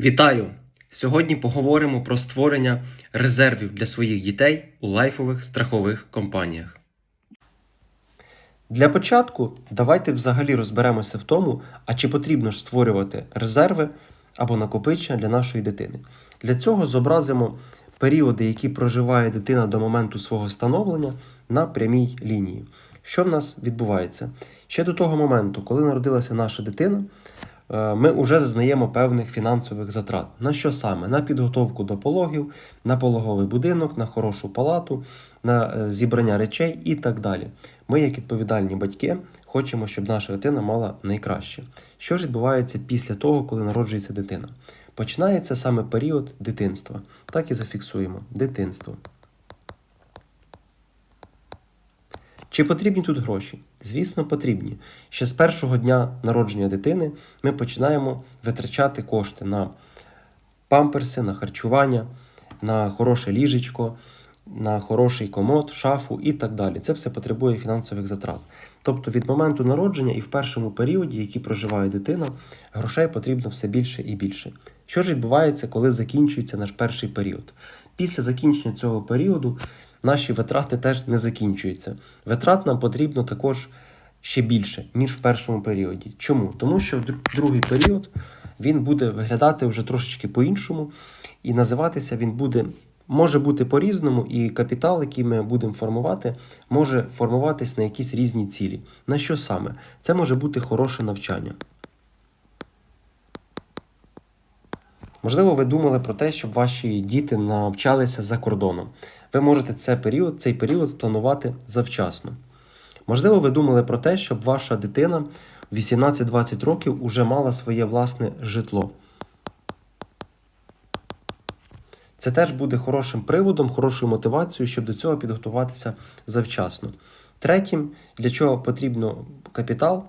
Вітаю! Сьогодні поговоримо про створення резервів для своїх дітей у лайфових страхових компаніях. Для початку давайте взагалі розберемося в тому, а чи потрібно ж створювати резерви або накопичення для нашої дитини. Для цього зобразимо періоди, які проживає дитина до моменту свого становлення на прямій лінії. Що в нас відбувається? Ще до того моменту, коли народилася наша дитина, ми вже зазнаємо певних фінансових затрат. На що саме? На підготовку до пологів, на пологовий будинок, на хорошу палату, на е, зібрання речей і так далі. Ми, як відповідальні батьки, хочемо, щоб наша дитина мала найкраще. Що ж відбувається після того, коли народжується дитина? Починається саме період дитинства. Так і зафіксуємо дитинство. Чи потрібні тут гроші? Звісно, потрібні. Ще з першого дня народження дитини ми починаємо витрачати кошти на памперси, на харчування, на хороше ліжечко, на хороший комод, шафу і так далі. Це все потребує фінансових затрат. Тобто від моменту народження і в першому періоді, який проживає дитина, грошей потрібно все більше і більше. Що ж відбувається, коли закінчується наш перший період? Після закінчення цього періоду наші витрати теж не закінчуються. Витрат нам потрібно також ще більше, ніж в першому періоді. Чому? Тому що в другий період він буде виглядати вже трошечки по-іншому, і називатися він буде. Може бути по-різному, і капітал, який ми будемо формувати, може формуватись на якісь різні цілі. На що саме? Це може бути хороше навчання. Можливо, ви думали про те, щоб ваші діти навчалися за кордоном. Ви можете цей період, цей період спланувати завчасно. Можливо, ви думали про те, щоб ваша дитина в 18-20 років уже мала своє власне житло. Це теж буде хорошим приводом, хорошою мотивацією, щоб до цього підготуватися завчасно. Третім, для чого потрібно капітал,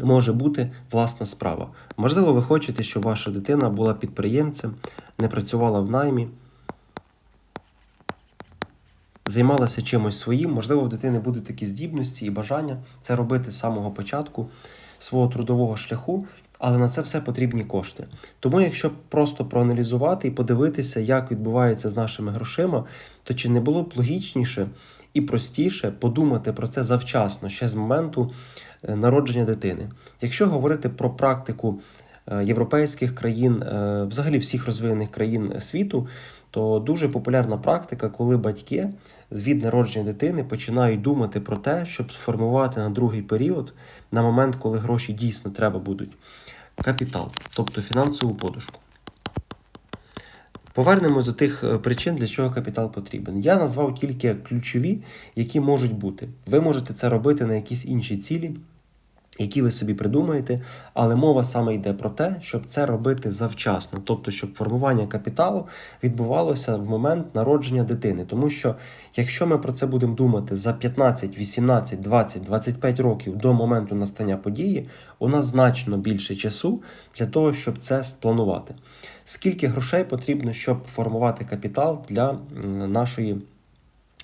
може бути власна справа. Можливо, ви хочете, щоб ваша дитина була підприємцем, не працювала в наймі, займалася чимось своїм. Можливо, в дитини будуть такі здібності і бажання це робити з самого початку свого трудового шляху. Але на це все потрібні кошти. Тому, якщо просто проаналізувати і подивитися, як відбувається з нашими грошима, то чи не було б логічніше і простіше подумати про це завчасно, ще з моменту е, народження дитини. Якщо говорити про практику е, європейських країн, е, взагалі всіх розвинених країн світу, то дуже популярна практика, коли батьки від народження дитини починають думати про те, щоб сформувати на другий період, на момент, коли гроші дійсно треба будуть, капітал, тобто фінансову подушку. Повернемось до тих е, причин, для чого капітал потрібен. Я назвав тільки ключові, які можуть бути. Ви можете це робити на якісь інші цілі, які ви собі придумаєте, але мова саме йде про те, щоб це робити завчасно, тобто, щоб формування капіталу відбувалося в момент народження дитини. Тому що якщо ми про це будемо думати за 15, 18, 20, 25 років до моменту настання події, у нас значно більше часу для того, щоб це спланувати. Скільки грошей потрібно, щоб формувати капітал для нашої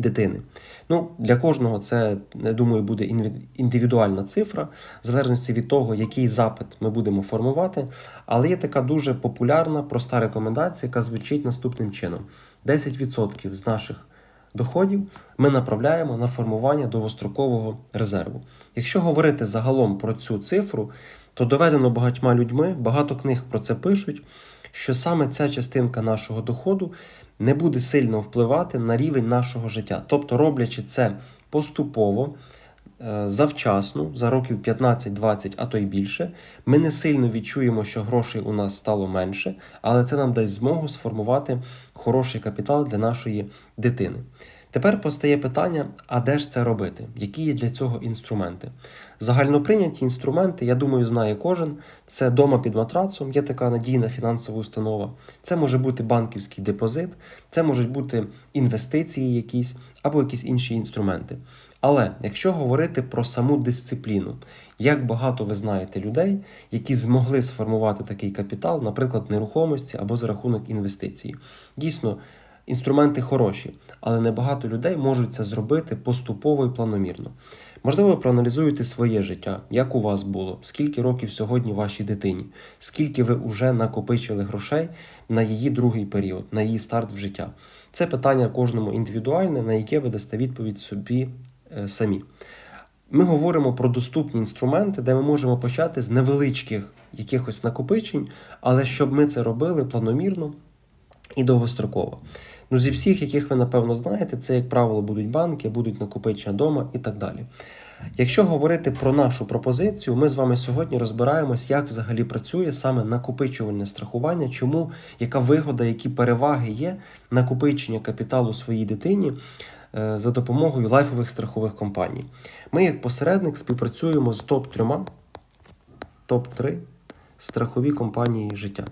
дитини. Ну, Для кожного це, я думаю, буде індивідуальна цифра, в залежності від того, який запит ми будемо формувати. Але є така дуже популярна, проста рекомендація, яка звучить наступним чином: 10% з наших доходів ми направляємо на формування довгострокового резерву. Якщо говорити загалом про цю цифру, то доведено багатьма людьми, багато книг про це пишуть, що саме ця частинка нашого доходу не буде сильно впливати на рівень нашого життя. Тобто, роблячи це поступово, е, завчасно, за років 15-20, а то й більше, ми не сильно відчуємо, що грошей у нас стало менше, але це нам дасть змогу сформувати хороший капітал для нашої дитини. Тепер постає питання: а де ж це робити? Які є для цього інструменти? Загальноприйняті інструменти, я думаю, знає кожен. Це дома під матрацом, є така надійна фінансова установа. Це може бути банківський депозит, це можуть бути інвестиції якісь або якісь інші інструменти. Але якщо говорити про саму дисципліну, як багато ви знаєте людей, які змогли сформувати такий капітал, наприклад, нерухомості або за рахунок інвестицій. Дійсно, Інструменти хороші, але небагато людей можуть це зробити поступово і планомірно. Можливо, ви проаналізуєте своє життя, як у вас було, скільки років сьогодні вашій дитині, скільки ви вже накопичили грошей на її другий період, на її старт в життя. Це питання кожному індивідуальне, на яке ви дасте відповідь собі е, самі. Ми говоримо про доступні інструменти, де ми можемо почати з невеличких якихось накопичень, але щоб ми це робили планомірно і довгостроково. Ну, зі всіх, яких ви напевно знаєте, це, як правило, будуть банки, будуть накопичення вдома і так далі. Якщо говорити про нашу пропозицію, ми з вами сьогодні розбираємось, як взагалі працює саме накопичувальне страхування, чому, яка вигода, які переваги є накопичення капіталу своїй дитині е, за допомогою лайфових страхових компаній. Ми, як посередник, співпрацюємо з топ-3, топ-3 страхові компанії життя.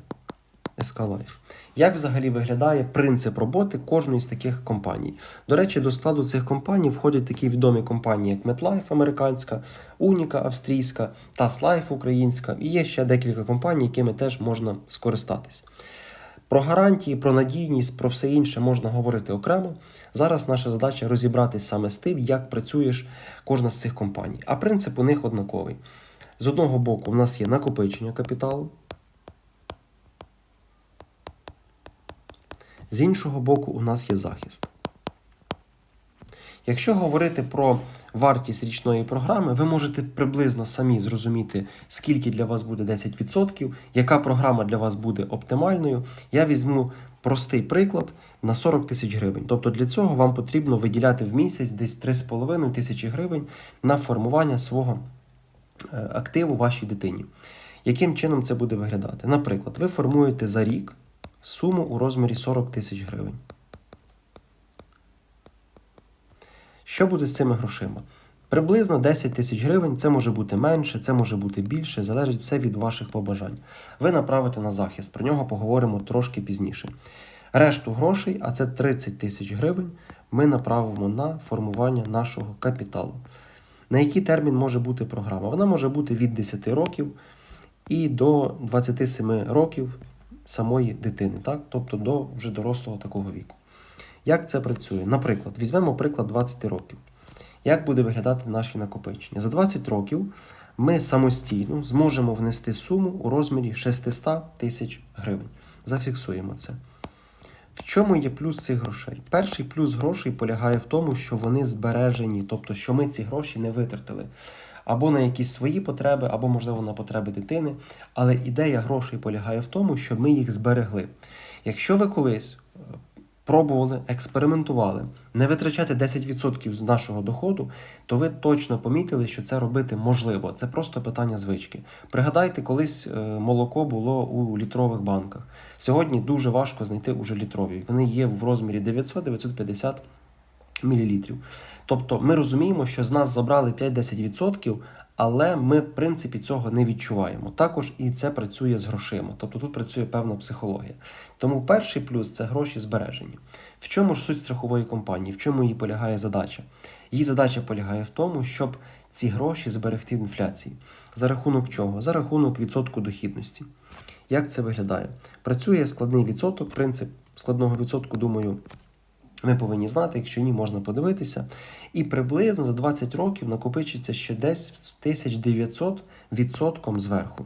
СК Life. Як взагалі виглядає принцип роботи кожної з таких компаній? До речі, до складу цих компаній входять такі відомі компанії, як MetLife американська, Уніка австрійська, TasLife українська, і є ще декілька компаній, якими теж можна скористатись. Про гарантії, про надійність, про все інше можна говорити окремо. Зараз наша задача розібратись саме з тим, як працюєш кожна з цих компаній. А принцип у них однаковий. З одного боку, у нас є накопичення капіталу. З іншого боку, у нас є захист. Якщо говорити про вартість річної програми, ви можете приблизно самі зрозуміти, скільки для вас буде 10%, яка програма для вас буде оптимальною. Я візьму простий приклад на 40 тисяч гривень. Тобто для цього вам потрібно виділяти в місяць десь 3,5 тисячі гривень на формування свого е, активу вашій дитині. Яким чином це буде виглядати? Наприклад, ви формуєте за рік суму у розмірі 40 тисяч гривень. Що буде з цими грошима? Приблизно 10 тисяч гривень, це може бути менше, це може бути більше, залежить все від ваших побажань. Ви направите на захист, про нього поговоримо трошки пізніше. Решту грошей, а це 30 тисяч гривень, ми направимо на формування нашого капіталу. На який термін може бути програма? Вона може бути від 10 років і до 27 років самої дитини, так? тобто до вже дорослого такого віку. Як це працює? Наприклад, візьмемо приклад 20 років. Як буде виглядати наші накопичення? За 20 років ми самостійно зможемо внести суму у розмірі 600 тисяч гривень. Зафіксуємо це. В чому є плюс цих грошей? Перший плюс грошей полягає в тому, що вони збережені, тобто, що ми ці гроші не витратили або на якісь свої потреби, або, можливо, на потреби дитини. Але ідея грошей полягає в тому, що ми їх зберегли. Якщо ви колись е, пробували, експериментували, не витрачати 10% з нашого доходу, то ви точно помітили, що це робити можливо. Це просто питання звички. Пригадайте, колись е, молоко було у літрових банках. Сьогодні дуже важко знайти уже літрові. Вони є в розмірі 900-950 мл. Тобто ми розуміємо, що з нас забрали 5-10%, але ми, в принципі, цього не відчуваємо. Також і це працює з грошима. Тобто тут працює певна психологія. Тому перший плюс це гроші збережені. В чому ж суть страхової компанії? В чому її полягає задача? Її задача полягає в тому, щоб ці гроші зберегти в інфляції. За рахунок чого? За рахунок відсотку дохідності. Як це виглядає? Працює складний відсоток, принцип складного відсотку, думаю, ми повинні знати, якщо ні, можна подивитися. І приблизно за 20 років накопичиться ще десь 1900 відсотком зверху.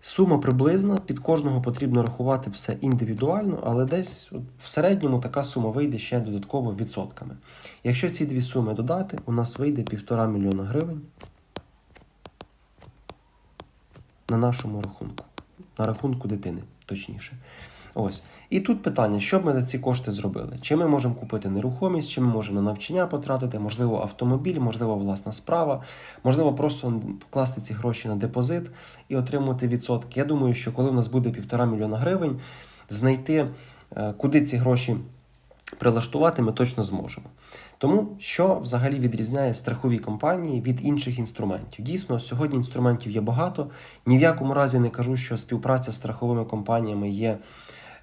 Сума приблизна, під кожного потрібно рахувати все індивідуально, але десь в середньому така сума вийде ще додатково відсотками. Якщо ці дві суми додати, у нас вийде 1,5 мільйона гривень на нашому рахунку, на рахунку дитини, точніше. Ось. І тут питання, що б ми за ці кошти зробили? Чи ми можемо купити нерухомість, чи ми можемо на навчання потратити, можливо, автомобіль, можливо, власна справа, можливо, просто вкласти ці гроші на депозит і отримати відсотки. Я думаю, що коли в нас буде півтора мільйона гривень, знайти, е, куди ці гроші прилаштувати, ми точно зможемо. Тому що взагалі відрізняє страхові компанії від інших інструментів? Дійсно, сьогодні інструментів є багато. Ні в якому разі не кажу, що співпраця з страховими компаніями є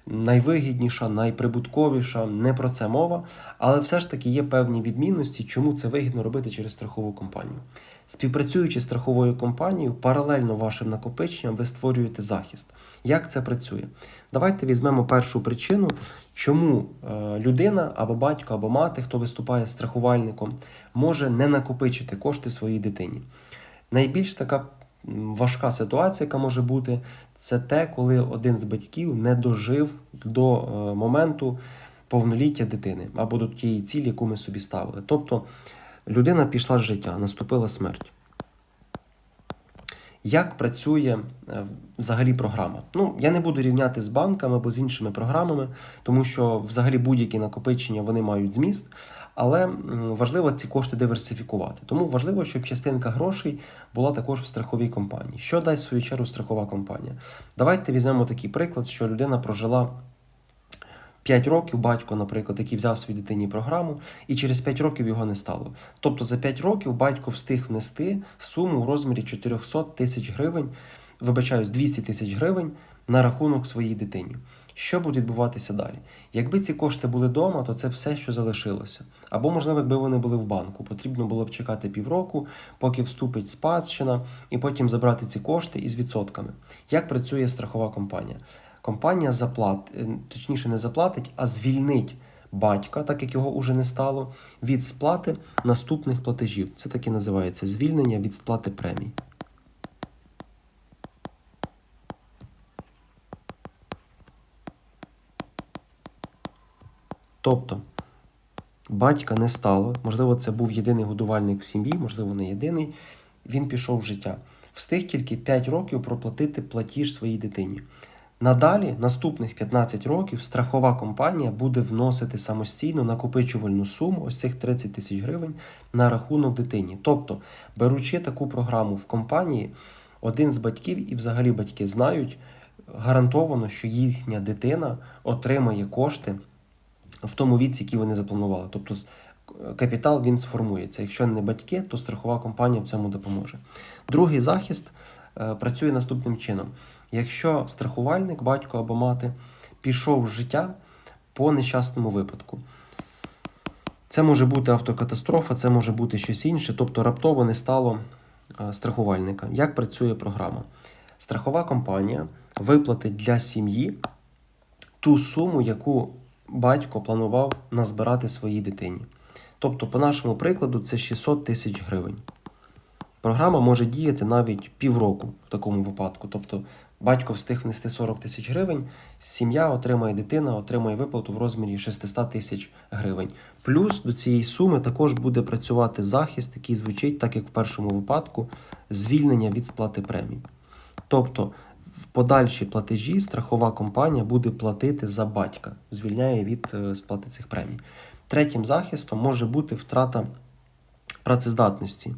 найвигідніша, найприбутковіша, не про це мова, але все ж таки є певні відмінності, чому це вигідно робити через страхову компанію. Співпрацюючи з страховою компанією, паралельно вашим накопиченням ви створюєте захист. Як це працює? Давайте візьмемо першу причину, чому е, людина або батько, або мати, хто виступає страхувальником, може не накопичити кошти своїй дитині. Найбільш така важка ситуація, яка може бути, це те, коли один з батьків не дожив до е, моменту повноліття дитини або до тієї цілі, яку ми собі ставили. Тобто людина пішла з життя, наступила смерть. Як працює е, взагалі програма? Ну, я не буду рівняти з банками або з іншими програмами, тому що взагалі будь-які накопичення вони мають зміст, але важливо ці кошти диверсифікувати. Тому важливо, щоб частинка грошей була також в страховій компанії. Що дасть в свою чергу страхова компанія? Давайте візьмемо такий приклад, що людина прожила 5 років батько, наприклад, який взяв своїй дитині програму, і через 5 років його не стало. Тобто за 5 років батько встиг внести суму у розмірі 400 тисяч гривень, вибачаюсь, 200 тисяч гривень на рахунок своїй дитині. Що буде відбуватися далі? Якби ці кошти були вдома, то це все, що залишилося. Або, можливо, якби вони були в банку, потрібно було б чекати півроку, поки вступить спадщина, і потім забрати ці кошти із відсотками. Як працює страхова компанія? Компанія заплат, е, точніше не заплатить, а звільнить батька, так як його уже не стало, від сплати наступних платежів. Це таки називається звільнення від сплати премій. Тобто батька не стало, можливо, це був єдиний годувальник в сім'ї, можливо, не єдиний. Він пішов в життя. Встиг тільки 5 років проплатити платіж своїй дитині. Надалі, наступних 15 років, страхова компанія буде вносити самостійно накопичувальну суму, ось цих 30 тисяч гривень, на рахунок дитині. Тобто, беручи таку програму в компанії, один з батьків і взагалі батьки знають гарантовано, що їхня дитина отримає кошти в тому віці, який вони запланували. Тобто капітал він сформується. Якщо не батьки, то страхова компанія в цьому допоможе. Другий захист працює наступним чином. Якщо страхувальник, батько або мати, пішов з життя по нещасному випадку. Це може бути автокатастрофа, це може бути щось інше, тобто раптово не стало е, страхувальника. Як працює програма? Страхова компанія виплатить для сім'ї ту суму, яку батько планував назбирати своїй дитині. Тобто, по нашому прикладу, це 600 тисяч гривень. Програма може діяти навіть півроку в такому випадку. Тобто батько встиг внести 40 тисяч гривень, сім'я отримає дитина, отримає виплату в розмірі 600 тисяч гривень. Плюс до цієї суми також буде працювати захист, який звучить, так як в першому випадку, звільнення від сплати премій. Тобто в подальші платежі страхова компанія буде платити за батька, звільняє від е, сплати цих премій. Третім захистом може бути втрата працездатності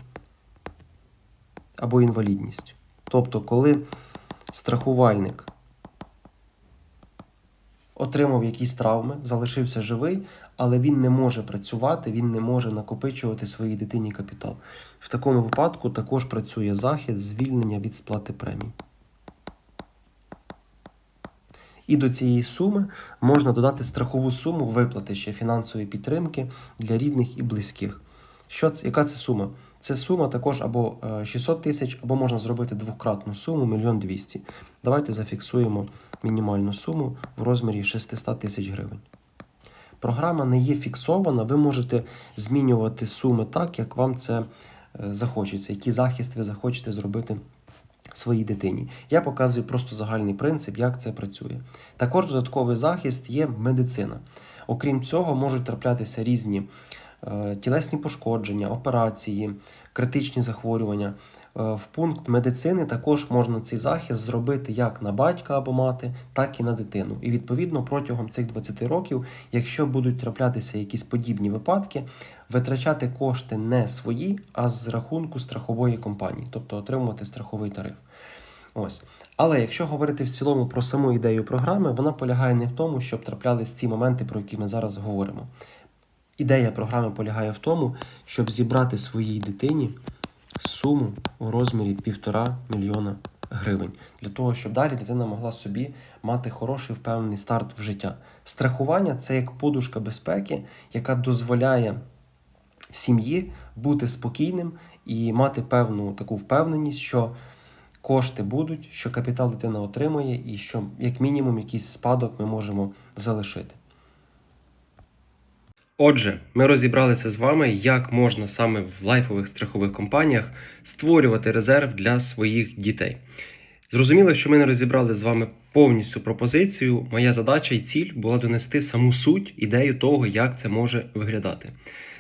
або інвалідність. Тобто, коли страхувальник отримав якісь травми, залишився живий, але він не може працювати, він не може накопичувати своїй дитині капітал. В такому випадку також працює захист звільнення від сплати премій. І до цієї суми можна додати страхову суму виплати ще фінансової підтримки для рідних і близьких. Що це, яка це сума? Це сума також або е, 600 тисяч, або можна зробити двократну суму 1 200 Давайте зафіксуємо мінімальну суму в розмірі 600 тисяч гривень. Програма не є фіксована, ви можете змінювати суми так, як вам це е, захочеться, який захист ви захочете зробити своїй дитині. Я показую просто загальний принцип, як це працює. Також додатковий захист є медицина. Окрім цього, можуть траплятися різні е, тілесні пошкодження, операції, критичні захворювання. Е, В пункт медицини також можна цей захист зробити як на батька або мати, так і на дитину. І відповідно протягом цих 20 років, якщо будуть траплятися якісь подібні випадки, витрачати кошти не свої, а з рахунку страхової компанії, тобто отримувати страховий тариф. Ось. Але якщо говорити в цілому про саму ідею програми, вона полягає не в тому, щоб траплялись ці моменти, про які ми зараз говоримо. Ідея програми полягає в тому, щоб зібрати своїй дитині суму у розмірі півтора мільйона гривень для того, щоб далі дитина могла собі мати хороший впевнений старт в життя. Страхування це як подушка безпеки, яка дозволяє сім'ї, бути спокійним і мати певну таку впевненість, що кошти будуть, що капітал дитина отримує, і що як мінімум якийсь спадок ми можемо залишити. Отже, ми розібралися з вами, як можна саме в лайфових страхових компаніях створювати резерв для своїх дітей. Зрозуміло, що ми не розібрали з вами повністю пропозицію. Моя задача і ціль була донести саму суть, ідею того, як це може виглядати.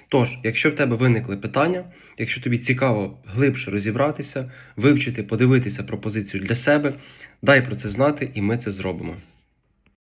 Тож, якщо в тебе виникли питання, якщо тобі цікаво глибше розібратися, вивчити, подивитися пропозицію для себе, дай про це знати, і ми це зробимо.